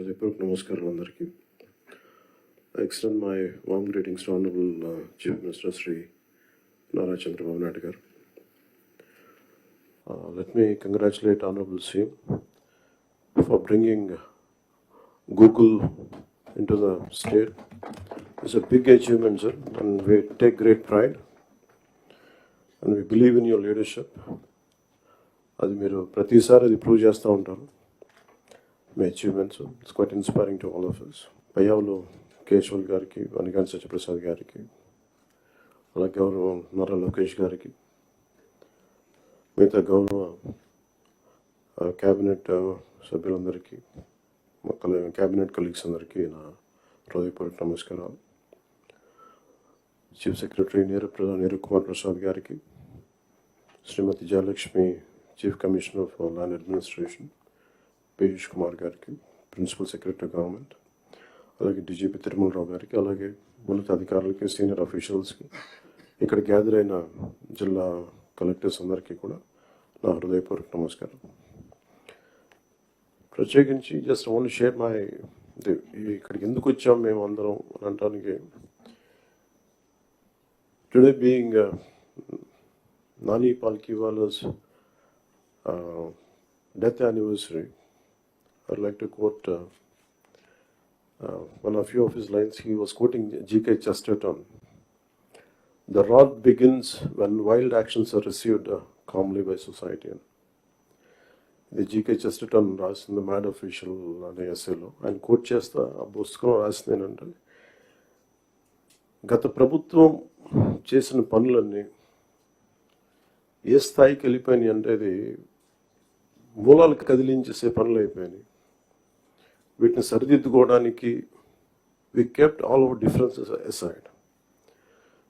హృదయపూర్వక నమస్కారం అందరికీ extend my warm greetings to honourable chief minister Shri Nara Chandrababu Naidu గారు. Let me congratulate honourable CM for bringing Google in to the state it's a big achievement sir and we take great pride and we believe in your leadership అది మీరు ప్రతిసారి అది prove చేస్తూ ఉంటారు. మీ achievements it's quite inspiring to all of us Payyavula Keshav గారికి వనికాంత్ సత్యప్రసాద్ గారికి అలా గౌరవ నారా లోకేష్ గారికి మిగతా గౌరవ క్యాబినెట్ సభ్యులందరికీ మా క్యాబినెట్ కలీగ్స్ అందరికీ నా హృదయపూర్వక నమస్కారాలు. చీఫ్ సెక్రటరీ నీరు నీరు కుమార్ ప్రసాద్ గారికి Shrimati Jayalakshmi chief commissioner for land administration Piyush Kumar గారికి ప్రిన్సిపల్ సెక్రటరీ గవర్నమెంట్ అలాగే డీజీపీ తిరుమలరావు గారికి అలాగే ఉన్నత అధికారులకి సీనియర్ అఫీషియల్స్కి ఇక్కడ గ్యాదర్ అయిన జిల్లా కలెక్టర్స్ అందరికీ కూడా నా హృదయపూర్వక నమస్కారం. ప్రత్యేకించి జస్ట్ ఓన్లీ షేర్ మై ఇక్కడికి ఎందుకు వచ్చాం మేము అందరం అని అనడానికి today being Nani Palkhivala's death anniversary I'd like to quote uh, uh, one of few of his lines. He was quoting G.K. Chesterton. The wrath begins when wild actions are received uh, calmly by society. ఇది GK Chesterton రాసింది mad official అనే ఎస్ఏలో ఆయన coat చేస్తా ఆ పుస్తకం రాసింది ఏంటంటే గత ప్రభుత్వం చేసిన పనులన్నీ ఏ స్థాయికి వెళ్ళిపోయినాయి అంటే అది మూలాలకు కదిలించేసే పనులు అయిపోయినాయి వీటిని సరిదిద్దుకోవడానికి we kept all our differences aside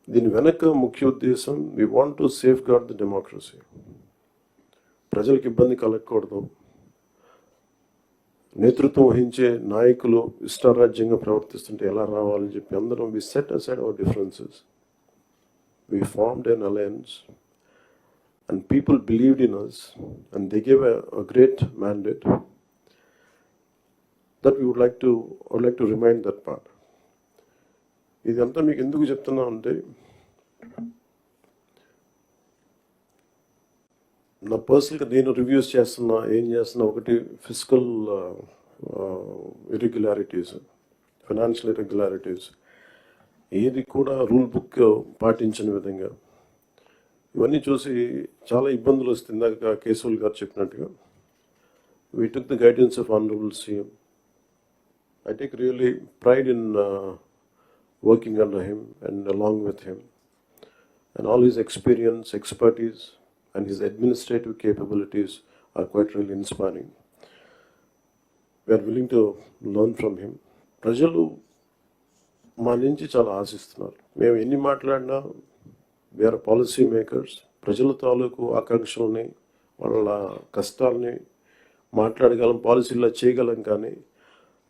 దీని వెనక ముఖ్య ఉద్దేశం we want to safeguard the democracy ప్రజలకు ఇబ్బంది కలగకూడదు. నేతృత్వం వహించే నాయకులు ఇష్టారాజ్యంగా ప్రవర్తిస్తుంటే ఎలా రావాలని చెప్పి అందరం we set aside our differences we formed an alliance and people believed in us and they gave a great mandate that we would like to would like to remind that part ఇదంతా మీకు ఎందుకు చెప్తున్నా అంటే నా పర్సనల్గా నేను reviews చేస్తున్నా ఏం చేస్తున్నా ఒకటి ఫిజికల్ ఇరెగ్యులారిటీస్ ఫైనాన్షియల్ ఇరెగ్యులారిటీస్ ఏది కూడా రూల్ బుక్ పాటించిన విధంగా ఇవన్నీ చూసి చాలా ఇబ్బందులు వస్తుంది. ఇందాక కేశవుల్ గారు చెప్పినట్టుగా we took the guidance of honourable CM I take really pride in uh, working under him and along with him. And all his experience, expertise, and his administrative capabilities are quite really inspiring. We are willing to learn from him. ప్రజలు మా నుంచి చాలా ఆశిస్తున్నారు మేము ఎన్ని మాట్లాడినా వేరే policy makers ప్రజల తాలూకు ఆకాంక్షల్ని వాళ్ళ కష్టాలని మాట్లాడగలం పాలసీల్లో చేయగలం కానీ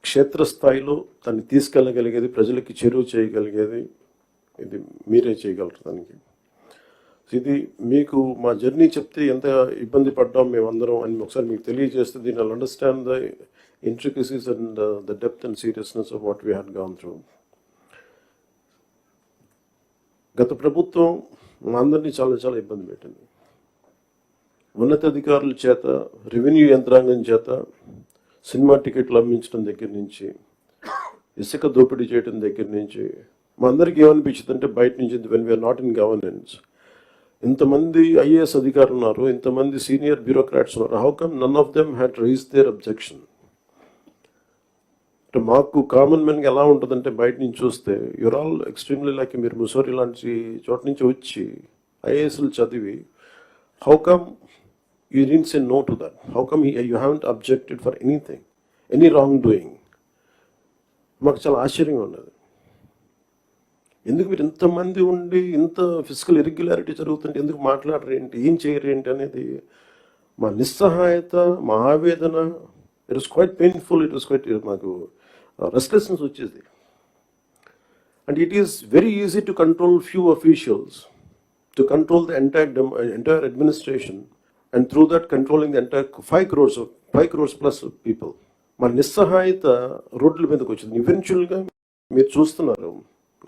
క్షేత్రస్థాయిలో దాన్ని తీసుకెళ్ళగలిగేది ప్రజలకి చెరువు చేయగలిగేది ఇది మీరే చేయగలరు దానికి. ఇది మీకు మా జర్నీ చెప్తే ఎంత ఇబ్బంది పడ్డాం మేమందరం అని ఒకసారి మీకు తెలియజేస్తే దీని understand the intricacies and the depth and seriousness of what we had gone through గత ప్రభుత్వం మా అందరినీ చాలా చాలా ఇబ్బంది పెట్టింది. ఉన్నతాధికారుల చేత రెవెన్యూ యంత్రాంగం చేత సినిమా టికెట్లు అమ్మించడం దగ్గర నుంచి ఇసుక దోపిడీ చేయడం దగ్గర నుంచి మా అందరికి ఏమనిపించింది అంటే బయట నుంచి when we're not in governance ఇంతమంది ఐఏఎస్ అధికారులు ఉన్నారు ఇంతమంది సీనియర్ బ్యూరోక్రాట్స్ ఉన్నారు how come none of them had raise their objection అంటే మాకు కామన్ మెన్కి ఎలా ఉంటుందంటే బయట నుంచి చూస్తే యువర్ ఆల్ ఎక్స్ట్రీమ్లీ లైక్ మీరు ముసోరి లాంటి చోట నుంచి వచ్చి ఐఏఎస్లు చదివి how come you didn't say no to that. How come he, you haven't objected for anything, any wrongdoing? మాకు చాలా ఆశ్చర్యంగా ఉన్నది. ఎందుకు మీరు ఇంతమంది ఉండి ఇంత ఫిజికల్ ఇరెగ్యులారిటీ జరుగుతుంటే ఎందుకు మాట్లాడరు ఏంటి? ఏం చేయరు ఏంటి అనేది మా నిస్సహాయత మా ఆవేదన it is quite painful it is quite మాకు uh, రెస్ట్లెస్నెస్ వచ్చేది. And it is very easy to control few officials to control the entire entire administration and through that controlling the entire 5 crores of 5 crores plus of people మన నిస్సహాయత రోడ్ల మీదకి వచ్చింది ఈవెన్చువల్గా మీరు చూస్తున్నారు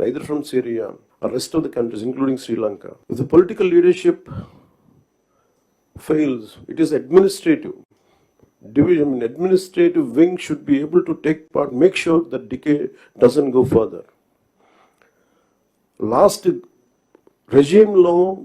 either from Syria rest of the countries including Sri Lanka the political leadership fails, it is administrative. Division, administrative wing should be able to take part, make sure that decay doesn't go further. Last regime law,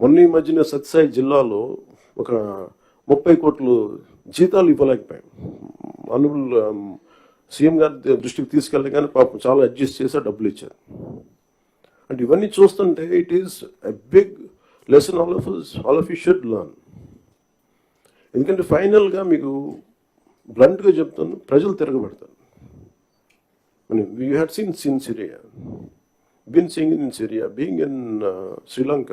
మొన్న ఈ మధ్యన సత్సాయి జిల్లాలో ఒక ముప్పై కోట్లు జీతాలు ఇవ్వలేకపోయాం. అనుబుల్ CM గారి దృష్టికి తీసుకెళ్ళగానే పాపం చాలా అడ్జస్ట్ చేసి డబ్బులు ఇచ్చారు. అంటే ఇవన్నీ చూస్తుంటే it is a big lesson all of all of you should learn ఎందుకంటే ఫైనల్గా మీకు బ్లంట్గా చెప్తాను ప్రజలు తిరగబడతారు. We had seen seen Syria been seeing in Syria being in Sri Lanka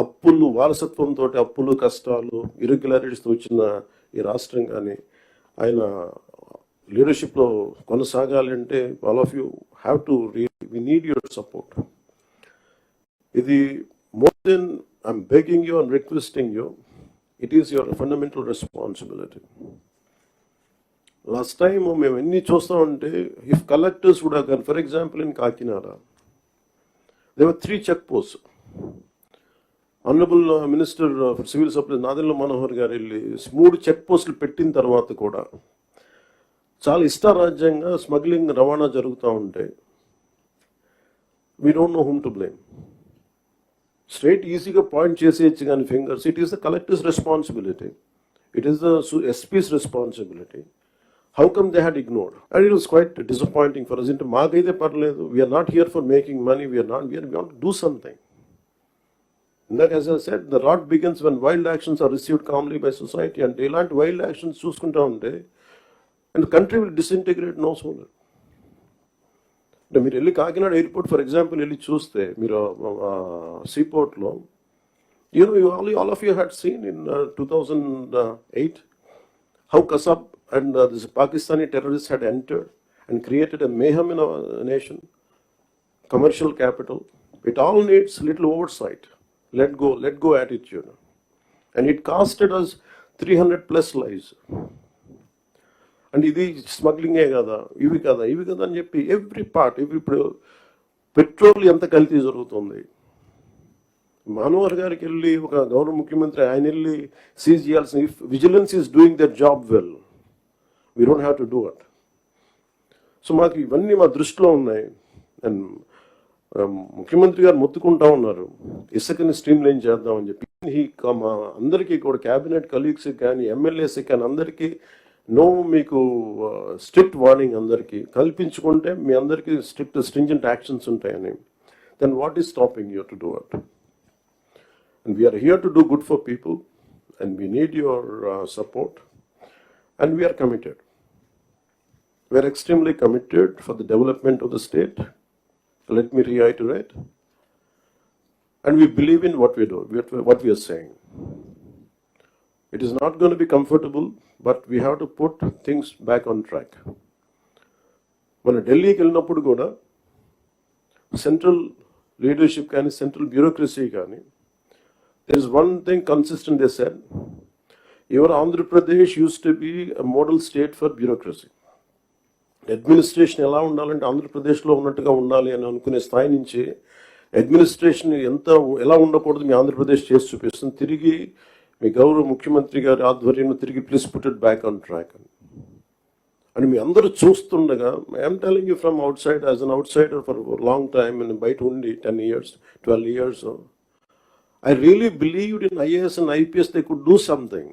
అప్పులు వారసత్వంతో అప్పులు కష్టాలు ఇరెగ్యులారిటీస్తో వచ్చిన ఈ రాష్ట్రం కానీ ఆయన లీడర్షిప్లో కొనసాగాలి అంటే all of you have to we need your support ఇది more than I'm begging you and requesting you it is your fundamental responsibility last time మేము ఎన్ని చూస్తామంటే ఇఫ్ కలెక్టర్స్ కూడా కానీ for example in Kakinada they were three check post honourable minister for civil supplies Nadella Manohar garu వెళ్ళి మూడు check పోస్టులు పెట్టిన తర్వాత కూడా చాలా ఇష్టారాజ్యంగా స్మగ్లింగ్ రవాణా జరుగుతూ ఉంటే we don't know whom to blame straight ఈజీగా పాయింట్ చేసేయచ్చు కానీ fingers it is the collectors responsibility it is the SPs responsibility how come they had ignored and it was quite disappointing for us అంటే మాకైతే పర్లేదు. We are not here for making money we are not we are want do something ఇందాక as I said the rot begins when wild actions are received calmly by society అంటే ఇలాంటి wild actions చూసుకుంటా ఉంటే and country will disintegrate no sooner అంటే మీరు వెళ్ళి Kakinada airport for example వెళ్ళి చూస్తే మీరు సీపోర్ట్లో you know, you all, all of you had seen in uh, 2008 how Kasab and uh, this Pakistani terrorists had entered and created a mayhem in our nation, commercial capital. It all needs little oversight. Let go, let go attitude. And it costed us 300 plus lives. And ఇది స్మగ్లింగే కదా ఇవి కదా ఇవి కదా అని చెప్పి every part every ఇప్పుడు పెట్రోల్ ఎంత కల్తీ జరుగుతుంది మనోహర్ గారికి వెళ్ళి ఒక గౌరవ ముఖ్యమంత్రి ఆయన వెళ్ళి సీజ్ చేయాల్సిన if vigilance is doing their job well we don't have to do it so మాకు ఇవన్నీ మా దృష్టిలో ఉన్నాయి అండ్ ముఖ్యమంత్రి గారు మొత్తుకుంటా ఉన్నారు. ఇసుకని స్ట్రీమ్ లైన్ చేద్దామని చెప్పి. ఈ మా అందరికీ కూడా క్యాబినెట్ కలీగ్స్ కానీ ఎమ్మెల్యేస్ కానీ అందరికీ నో మీకు స్ట్రిక్ట్ వార్నింగ్ అందరికీ. కల్పించుకుంటే మీ అందరికీ స్ట్రిక్ట్ స్ట్రింజెంట్ యాక్షన్స్ ఉంటాయని. Then what is stopping you to do it and we are here to do good for people and we need your support and we are committed we are extremely committed for the development of the state Let me reiterate. And we believe in what we do, what we are saying. It is not going to be comfortable, but we have to put things back on track. మన ఢిల్లీకి వెళ్ళినప్పుడు కూడా central leadership కానీ central bureaucracy కానీ there is one thing consistent they Andhra your Andhra Pradesh used to be model state for bureaucracy administration ఎలా ఉండాలంటే ఆంధ్రప్రదేశ్లో ఉన్నట్టుగా ఉండాలి అని అనుకునే స్థాయి నుంచి అడ్మినిస్ట్రేషన్ ఎంత ఎలా ఉండకూడదు మీ ఆంధ్రప్రదేశ్ చేసి చూపిస్తుంది. తిరిగి మీ గౌరవ ముఖ్యమంత్రి గారి ఆధ్వర్యంలో తిరిగి please put it back on track అని. అని మీ అందరూ చూస్తుండగా I'm telling you from outside as an outsider for long time నేను బయట ఉండి ten years twelve years I really believed in IAS and IPS they could do something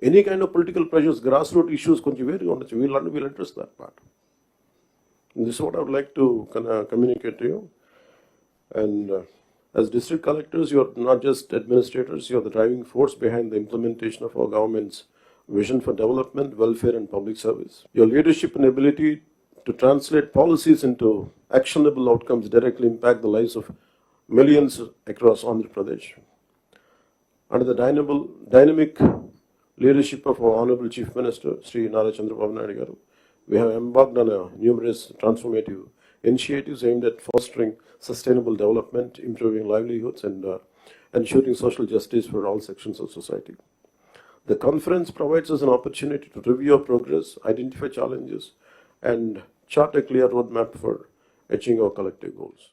really committed. Any kind of political pressures, grassroots issues, కొంచెం వేరుగా ఉండొచ్చు we'll, under- we'll address that part. And this is what I would like to con- uh, communicate to you. And uh, as district collectors, you are not just administrators, you are the driving force behind the implementation of our government's vision for development, welfare, and public service. Your leadership and ability to translate policies into actionable outcomes directly impact the lives of millions across Andhra Pradesh. Under the dynamic, dynamic leadership of our Honorable Chief Minister, Sri Nara Chandrababu Naidu we have embarked on a numerous transformative initiatives aimed at fostering sustainable development, improving livelihoods, and uh, ensuring social justice for all sections of society. The conference provides us an opportunity to review our progress, identify challenges, and chart a clear roadmap for achieving our collective goals.